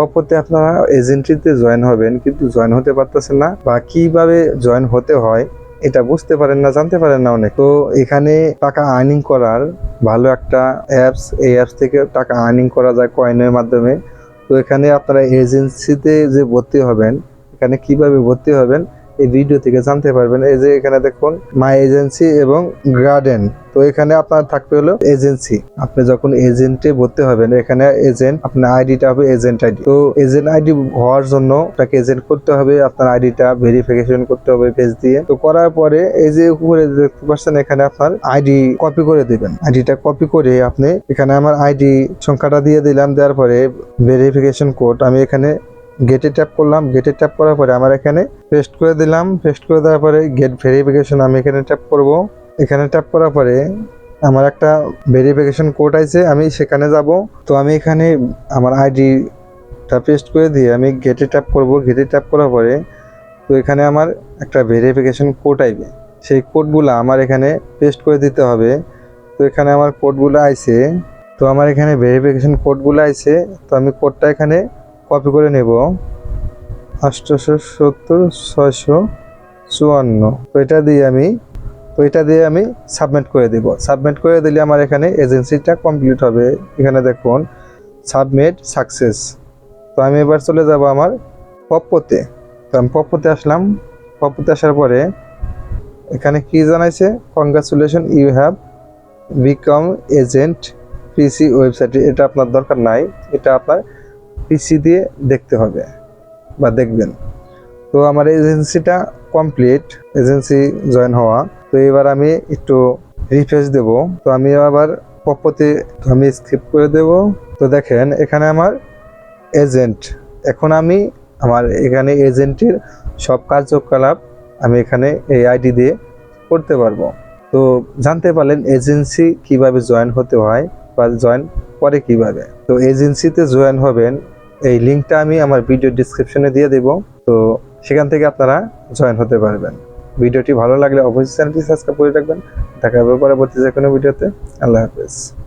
পপতে আপনারা এজেন্ট্রিতে জয়েন হবেন, কিন্তু জয়েন হতে পারতেছেন না বা কীভাবে জয়েন হতে হয় এটা বুঝতে পারেন না, জানতে পারেন না অনেক। তো এখানে টাকা আর্নিং করার ভালো একটা অ্যাপস এই অ্যাপস থেকে টাকা আর্নিং করা যায় কয়েনের মাধ্যমে। তো এখানে আপনারা এজেন্সিতে যে ভর্তি হবেন, এখানে কীভাবে ভর্তি হবেন, এই ভিডিও থেকে জানতে পারবেন। এই যে এখানে দেখুন মাই এজেন্সি এবং গার্ডেন তো এখানে আপনার থাকবে হলো এজেন্সি। আপনি যখন এজেন্টে ভর্তি হবেন, এখানে এজেন্ট, আপনার আইডিটা হবে এজেন্ট আইডি। তো এজেন্ট আইডি হওয়ার জন্য আপনাকে এজেন্ট করতে হবে, আপনার আইডিটা ভেরিফিকেশন করতে হবে পেজ দিয়ে। তো করার পরে এই যে উপরে দেখতে পাচ্ছেন, এখানে আপনার আইডি কপি করে দিবেন। আইডিটা কপি করে আপনি এখানে আমার আইডি সংখ্যাটা দিয়ে দিলাম, দেওয়ার পরে ভেরিফিকেশন কোড আমি এখানে গেটে ট্যাপ করলাম। গেটে ট্যাপ করার পরে আমার এখানে পেস্ট করে দিলাম। পেস্ট করে দেওয়ার পরে গেট ভেরিফিকেশন আমি এখানে ট্যাপ করব। এখানে ট্যাপ করার পরে আমার একটা ভেরিফিকেশন কোড আছে, আমি সেখানে যাব। তো আমি এখানে আমার আইডিটা পেস্ট করে দিয়ে আমি গেটে ট্যাপ করব। গেটে ট্যাপ করার পরে তো এখানে আমার একটা ভেরিফিকেশন কোড আইবে। সেই কোডগুলো আমার এখানে পেস্ট করে দিতে হবে। তো এখানে আমার কোডগুলো আইছে। তো আমার এখানে ভেরিফিকেশন কোডগুলো আইছে। তো আমি কোডটা এখানে কপি করে নেব। আটশোশো সত্তর, ছয়শো চুয়ান্ন। তো এটা দিয়ে আমি তো এটা দিয়ে আমি সাবমিট করে দেব। সাবমিট করে দিলে আমার এখানে এজেন্সিটা কমপ্লিট হবে। এখানে দেখুন সাবমিট সাকসেস তো আমি এবার চলে যাব আমার পপ্পতে। তো আমি পপ্পতে আসলাম। পপ্পতে আসার পরে এখানে কি জানাইছে? Congratulation you have become agent PC ওয়েবসাইটে এটা আপনার দরকার নাই। এটা আপনার পিসি দিয়ে দেখতে হবে বা দেখবেন। তো আমার এজেন্সিটা কমপ্লিট এজেন্সি জয়েন হওয়া। তো এবার আমি একটু রিফ্রেশ দেব। তো আমি আবার পপতে আমি স্কিপ করে দেব। তো দেখেন, এখানে আমার এজেন্ট এখন আমি আমার এখানে এজেন্টের সব কার্যকলাপ আমি এখানে এই আইডি দিয়ে করতে পারব। তো জানতে পারলেন এজেন্সি কীভাবে জয়েন হতে হয় বা জয়েন করে কীভাবে। তো এজেন্সিতে জয়েন হবেন, এই লিঙ্কটা আমি আমার ভিডিও ডিসক্রিপশনে দিয়ে দেব। তো সেখান থেকে আপনারা জয়েন হতে পারবেন। ভিডিওটি ভালো লাগলে অবশ্যই চ্যানেলটি সাবস্ক্রাইব করে রাখবেন। দেখা হবে পরবর্তী যে কোনো ভিডিওতে। আল্লাহ হাফেজ।